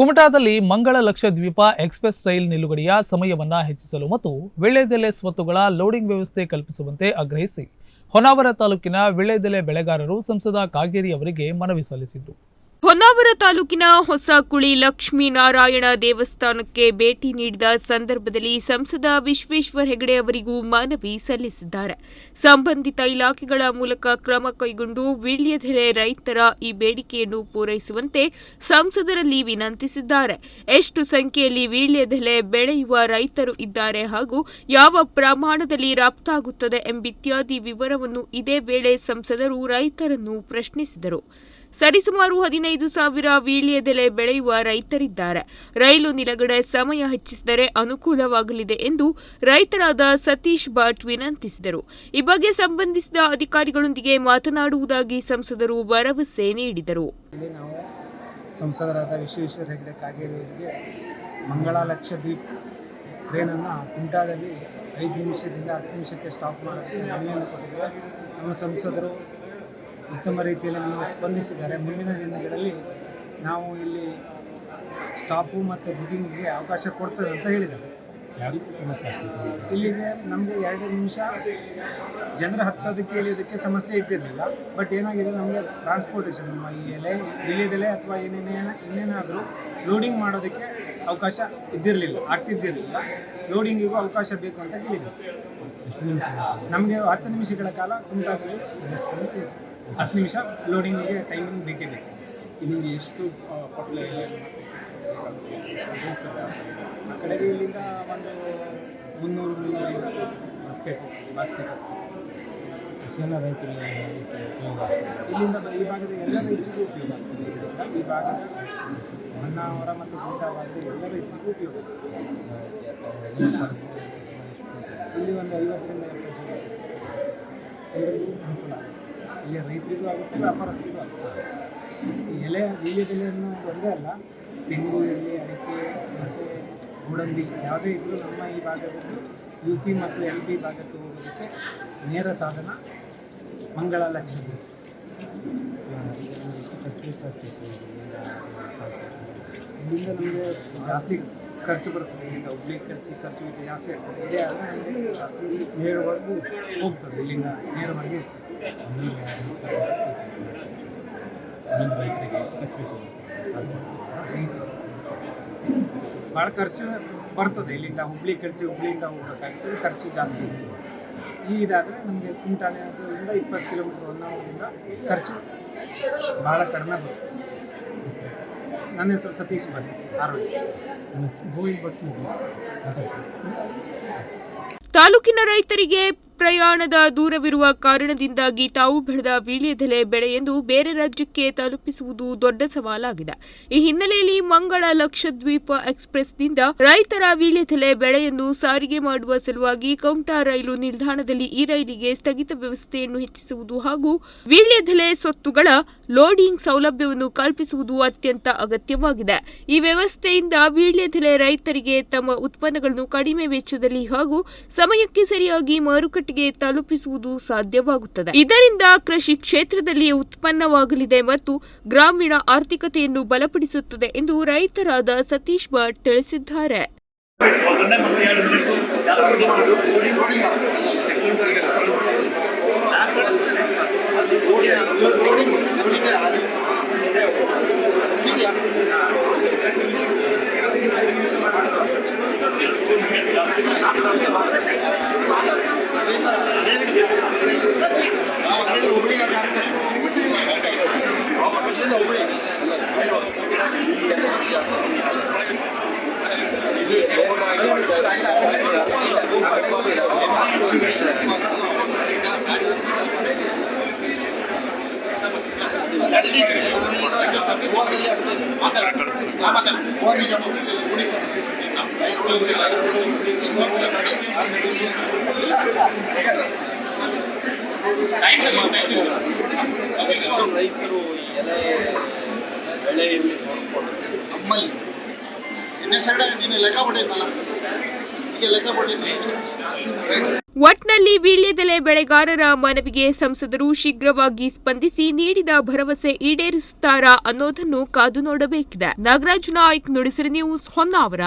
ಕುಮಟಾದಲ್ಲಿ ಮಂಗಳ Lakshadweep express rail ನಿಲುಗಡೆಯ ಸಮಯವನ್ನು ಹೆಚ್ಚಿಸಲು ಮತ್ತು ವೀಳ್ಯದೆಲೆ ಸ್ವತ್ತುಗಳ ಲೋಡಿಂಗ್ ವ್ಯವಸ್ಥೆ ಕಲ್ಪಿಸುವಂತೆ ಆಗ್ರಹಿಸಿ ಹೊನ್ನಾವರ ತಾಲೂಕಿನ ವೀಳ್ಯದೆಲೆ ಬೆಳೆಗಾರರು ಸಂಸದ ಕಾಗೇರಿ ಅವರಿಗೆ ಮನವಿ ಸಲ್ಲಿಸಿದರು. ಹೊನ್ನಾವರ ತಾಲೂಕಿನ ಹೊಸಕುಳಿ ಲಕ್ಷ್ಮೀನಾರಾಯಣ ದೇವಸ್ಥಾನಕ್ಕೆ ಭೇಟಿ ನೀಡಿದ ಸಂದರ್ಭದಲ್ಲಿ ಸಂಸದ ವಿಶ್ವೇಶ್ವರ ಹೆಗಡೆ ಅವರಿಗೂ ಮನವಿ ಸಲ್ಲಿಸಿದ್ದಾರೆ. ಸಂಬಂಧಿತ ಇಲಾಖೆಗಳ ಮೂಲಕ ಕ್ರಮ ಕೈಗೊಂಡು ವೀಳ್ಯದೆಲೆ ರೈತರ ಈ ಬೇಡಿಕೆಯನ್ನು ಪೂರೈಸುವಂತೆ ಸಂಸದರಲ್ಲಿ ವಿನಂತಿಸಿದ್ದಾರೆ. ಎಷ್ಟು ಸಂಖ್ಯೆಯಲ್ಲಿ ವೀಳ್ಯದೆಲೆ ಬೆಳೆಯುವ ರೈತರು ಇದ್ದಾರೆ ಹಾಗೂ ಯಾವ ಪ್ರಮಾಣದಲ್ಲಿ ರಫ್ತಾಗುತ್ತದೆ ಎಂಬಿತ್ಯಾದಿ ವಿವರವನ್ನು ಇದೇ ವೇಳೆ ಸಂಸದರು ರೈತರನ್ನು ಪ್ರಶ್ನಿಸಿದರು. ಸರಿಸುಮಾರು ಹದಿನೈದು ಸಾವಿರ ವೀಳ್ಯದೆಲೆ ಬೆಳೆಯುವ ರೈತರಿದ್ದಾರೆ. ರೈಲು ನಿಲುಗಡೆ ಸಮಯ ಹೆಚ್ಚಿಸಿದರೆ ಅನುಕೂಲವಾಗಲಿದೆ ಎಂದು ರೈತರಾದ ಸತೀಶ್ ಭಟ್ ವಿನಂತಿಸಿದರು. ಈ ಬಗ್ಗೆ ಸಂಬಂಧಿಸಿದ ಅಧಿಕಾರಿಗಳೊಂದಿಗೆ ಮಾತನಾಡುವುದಾಗಿ ಸಂಸದರು ಭರವಸೆ ನೀಡಿದರು. ಸಂಸದರಾದ ವಿಶ್ವೇಶ್ವರ ಹೆಗಡೆ ಕಾಗೇರಿಯವರಿಗೆ ಮಂಗಳ ಲಕ್ಷದ್ವೀಪ್ ಟ್ರೈನನ್ನು ಕುಂಟಾದಲ್ಲಿ ಐದು ನಿಮಿಷದಿಂದ ಹತ್ತು ನಿಮಿಷಕ್ಕೆ ಸ್ಟಾಪ್ ಕೊಟ್ಟಿದ್ದೇವೆ. ನಮ್ಮ ಸಂಸದರು ಉತ್ತಮ ರೀತಿಯಲ್ಲಿ ನಮಗೆ ಸ್ಪಂದಿಸಿದ್ದಾರೆ. ಮುಂದಿನ ದಿನಗಳಲ್ಲಿ ನಾವು ಇಲ್ಲಿ ಸ್ಟಾಪು ಮತ್ತು ಬುಕಿಂಗಿಗೆ ಅವಕಾಶ ಕೊಡ್ತೇವೆ ಅಂತ ಹೇಳಿದ್ದಾರೆ. ಇಲ್ಲಿಗೆ ನಮಗೆ ಎರಡು ನಿಮಿಷ ಜನರ ಹತ್ತೋದಕ್ಕೆ ಇಳಿಯೋದಕ್ಕೆ ಸಮಸ್ಯೆ ಇದ್ದಿರಲಿಲ್ಲ. ಬಟ್ ಏನಾಗಿದೆ ನಮಗೆ ಟ್ರಾನ್ಸ್ಪೋರ್ಟೇಷನ್ ನಮ್ಮ ಈ ಎಲೆ ಇಳಿಯೋದೆಲೆ ಅಥವಾ ಏನೇನೇ ಇನ್ನೇನಾದರೂ ಲೋಡಿಂಗ್ ಮಾಡೋದಕ್ಕೆ ಅವಕಾಶ ಇದ್ದಿರಲಿಲ್ಲ ಆಗ್ತಿದ್ದಿರಲಿಲ್ಲ. ಲೋಡಿಂಗಿಗೂ ಅವಕಾಶ ಬೇಕು ಅಂತ ಕೇಳಿದ್ರು ನಮಗೆ ಹತ್ತು ನಿಮಿಷಗಳ ಕಾಲ ಕುಮಟಾದಲ್ಲಿ ಹತ್ತು ನಿಮಿಷ ಲೋಡಿಂಗಿಗೆ ಟೈಮಿಂಗ್ ಬೇಕೇ ಬೇಕು ನಿಮಗೆ ಎಷ್ಟು ಪಟ್ಲೆ ಆ ಕಡೆಗೆ ಇಲ್ಲಿಂದ ಒಂದು ಮುನ್ನೂರು ಮುನ್ನೂರೈವತ್ತು ಬಾಸ್ಕೆಟ್ ಬಾಸ್ಕೆಟ್ ಎಲ್ಲ ರೈತರಿಗೆ ಇಲ್ಲಿಂದ ಈ ಭಾಗದ ಎಲ್ಲ ರೈತರಿಗೂ ಉಪಯೋಗ ಆಗ್ತದೆ. ಈ ಭಾಗದ ಹೊನ್ನಾವರ ಮತ್ತು ಭಾಗದ ಎಲ್ಲ ರೈತರಿಗೂ ಉಪಯೋಗ ಇಲ್ಲಿ ಒಂದು ಐವತ್ತರಿಂದ ಎಪ್ಪತ್ತು ಜನ ಎಲ್ಲರಿಗೂ ಅನುಕೂಲ ಆಗುತ್ತೆ ಇಲ್ಲಿ ರೈತರಿಗೂ ಆಗುತ್ತೆ, ವ್ಯಾಪಾರಸ್ಥರಿಗೂ ಆಗುತ್ತೆ. ಎಲೆ ಎಲೆ ವೀಳ್ಯದೆಲೆಯನ್ನು ಒಂದೇ ಅಲ್ಲ, ತೆಂಗು, ಎಲೆ, ಅಡಿಕೆ, ಮತ್ತು ಗೋಡಂಬಿ, ಯಾವುದೇ ಇದ್ದರೂ ನಮ್ಮ ಈ ಭಾಗದಲ್ಲಿ ಯು ಪಿ ಮತ್ತು ಎಲ್ ಪಿ ಭಾಗಕ್ಕೆ ಹೋಗೋದಕ್ಕೆ ನೇರ ಸಾಧನ ಮಂಗಳ ಲಕ್ಷ್ಮಿ ಇಲ್ಲಿಂದ ನಮಗೆ ಜಾಸ್ತಿ ಖರ್ಚು ಬರ್ತದೆ ಇಲ್ಲಿಂದ ಹುಬ್ಳಿ ಕಲಸಿ ಖರ್ಚು ಜಾಸ್ತಿ ಆಗ್ತದೆ. ಇದೇ ಆದರೆ ನಮಗೆ ಜಾಸ್ತಿ ನೇರವಾಗಿ ಹೋಗ್ತದೆ, ಇಲ್ಲಿಂದ ನೇರವಾಗಿ. ಭಾಳ ಖರ್ಚು ಬರ್ತದೆ. ಇಲ್ಲಿಂದ ಹುಬ್ಳಿ ಕಳಿಸಿ ಹುಬ್ಳಿಯಿಂದ ಹೋಗ್ಬೇಕಾಗ್ತದೆ. ಖರ್ಚು ಜಾಸ್ತಿ ಇದೆ. ಈ ಇದಾದರೆ ನಮಗೆ ಕುಂಟಾನೆಯಿಂದ ಇಪ್ಪತ್ತು ಕಿಲೋಮೀಟ್ರ್ ಹೊನ್ನಾವರದಿಂದ ಖರ್ಚು ಭಾಳ ಕಡಿಮೆ ಬರುತ್ತೆ. ನನ್ನ ಹೆಸರು ಸತೀಶ್ ಭಟ್ ಆರೋಗ್ಯ ಗೋವಿಂದ್ ಭಟ್ ತಾಲೂಕಿನ ರೈತರಿಗೆ ಪ್ರಯಾಣದ ದೂರವಿರುವ ಕಾರಣದಿಂದಾಗಿ ತಾವು ಬೆಳೆದ ವೀಳ್ಯದೆಲೆ ಬೆಳೆಯನ್ನು ಬೇರೆ ರಾಜ್ಯಕ್ಕೆ ತಲುಪಿಸುವುದು ದೊಡ್ಡ ಸವಾಲಾಗಿದೆ. ಈ ಹಿನ್ನೆಲೆಯಲ್ಲಿ ಮಂಗಳ ಲಕ್ಷದ್ವೀಪ ಎಕ್ಸ್ಪ್ರೆಸ್ನಿಂದ ರೈತರ ವೀಳ್ಯದೆಲೆ ಬೆಳೆಯನ್ನು ಸಾರಿಗೆ ಮಾಡುವ ಸಲುವಾಗಿ ಕೌಂಟಾ ರೈಲು ನಿಲ್ದಾಣದಲ್ಲಿ ಈ ರೈಲಿಗೆ ಸ್ಥಗಿತ ವ್ಯವಸ್ಥೆಯನ್ನು ಹೆಚ್ಚಿಸುವುದು ಹಾಗೂ ವೀಳ್ಯದೆಲೆ ಸ್ವತ್ತುಗಳ ಲೋಡಿಂಗ್ ಸೌಲಭ್ಯವನ್ನು ಕಲ್ಪಿಸುವುದು ಅತ್ಯಂತ ಅಗತ್ಯವಾಗಿದೆ. ಈ ವ್ಯವಸ್ಥೆಯಿಂದ ವೀಳ್ಯದೆಲೆ ರೈತರಿಗೆ ತಮ್ಮ ಉತ್ಪನ್ನಗಳನ್ನು ಕಡಿಮೆ ವೆಚ್ಚದಲ್ಲಿ ಹಾಗೂ ಸಮಯಕ್ಕೆ ಸರಿಯಾಗಿ ಮಾರುಕಟ್ಟೆಗೆ ತಲುಪಿಸುವುದು ಸಾಧ್ಯವಾಗುತ್ತದೆ. ಇದರಿಂದ ಕೃಷಿ ಕ್ಷೇತ್ರದಲ್ಲಿ ಉತ್ಪನ್ನವಾಗಲಿದೆ ಮತ್ತು ಗ್ರಾಮೀಣ ಆರ್ಥಿಕತೆಯನ್ನು ಬಲಪಡಿಸುತ್ತದೆ ಎಂದು ರೈತರಾದ ಸತೀಶ್ ಭಟ್ ತಿಳಿಸಿದ್ದಾರೆ. ರೈತರು ಎಲೆ ಬೆಳೆ ನಮ್ಮಲ್ಲಿ ಒಟ್ನಲ್ಲಿ ವೀಳ್ಯದೆಲೆ ಬೆಳೆಗಾರರ ಮನವಿಗೆ ಸಂಸದರು ಶೀಘ್ರವಾಗಿ ಸ್ಪಂದಿಸಿ ನೀಡಿದ ಭರವಸೆ ಈಡೇರಿಸುತ್ತಾರಾ ಅನ್ನೋದನ್ನು ಕಾದು ನೋಡಬೇಕಿದೆ. ನಾಗರಾಜ್ ನಾಯ್ಕ್ ನುಡಿಸಿರಿ ನ್ಯೂಸ್ ಹೊನ್ನಾವರ.